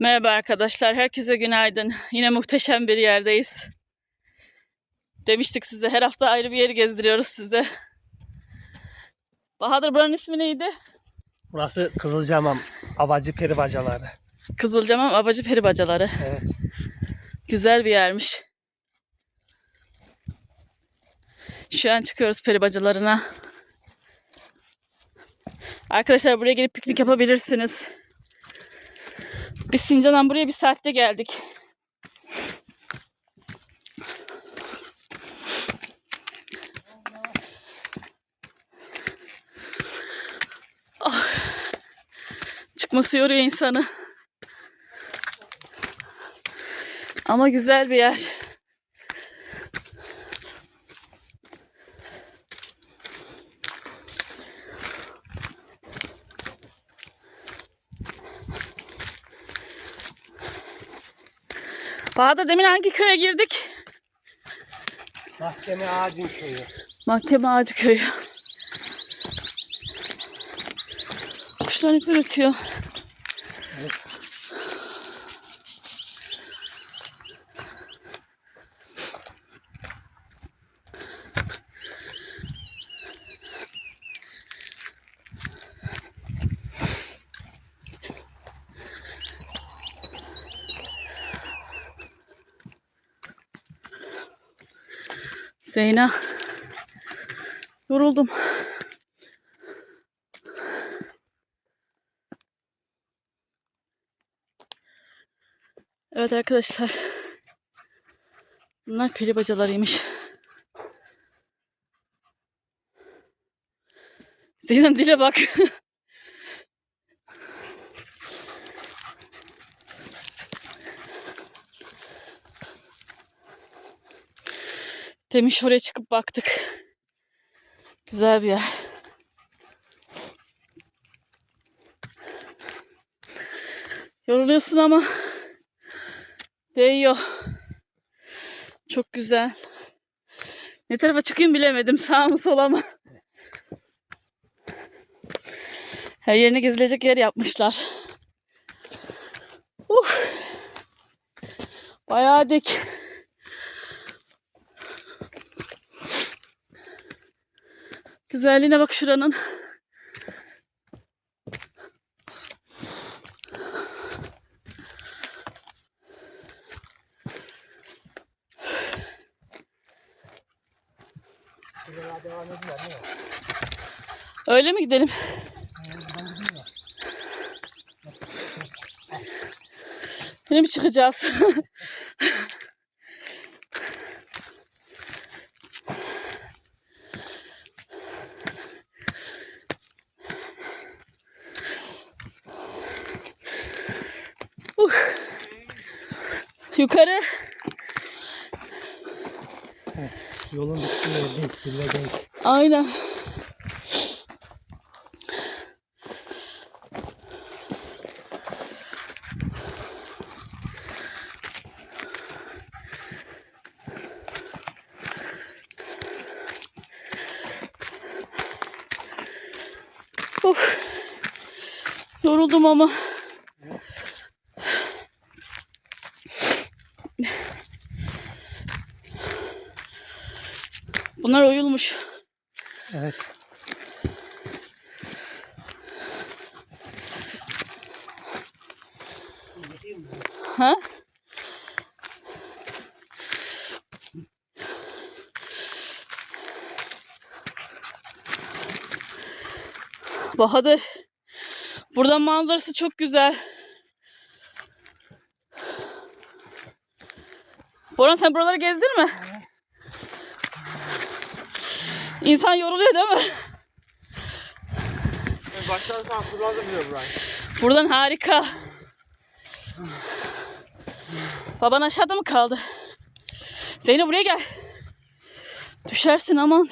Merhaba arkadaşlar, herkese günaydın. Yine muhteşem bir yerdeyiz. Demiştik size, her hafta ayrı bir yeri gezdiriyoruz size. Bahadır buranın ismi neydi? Burası Kızılcamam Avacı Peri Bacaları. Kızılcamam Abacı Peribacaları. Evet. Güzel bir yermiş. Şu an çıkıyoruz peribacalarına. Arkadaşlar buraya gelip piknik yapabilirsiniz. Biz Sincan'dan buraya bir saatte geldik. Ah. Çıkması yoruyor insanı. Ama güzel bir yer. Bahadır demin hangi köye girdik? Mahkeme Ağacın Köyü. Mahkeme Ağacı Köyü. Kuşlar ne güzel ötüyor. Zeyna. Yoruldum. Evet arkadaşlar. Bunlar peri bacalarıymış. Zeynep dile bak. Demiş oraya çıkıp baktık. Güzel bir yer. Yoruluyorsun ama değiyor. Çok güzel. Ne tarafa çıkayım bilemedim. Sağ mı sola mı? Her yerine gezilecek yer yapmışlar. Uf. Bayağı dik. Güzelliğine bak şuranın. Öyle mi gidelim? Yine mi çıkacağız? Uh. Yukarı. Yolun üstündeyiz. Zirvedeyiz. Aynen. Of. Yoruldum ama. Bunlar oyulmuş. Evet. Ha? Bahadır. Buradan manzarası çok güzel. Boran sen buraları gezdin mi? İnsan yoruluyor değil mi? Baştan sağ kullandım diyor burayı. Buradan harika. Baban aşağıda mı kaldı? Zeynep buraya gel. Düşersin aman.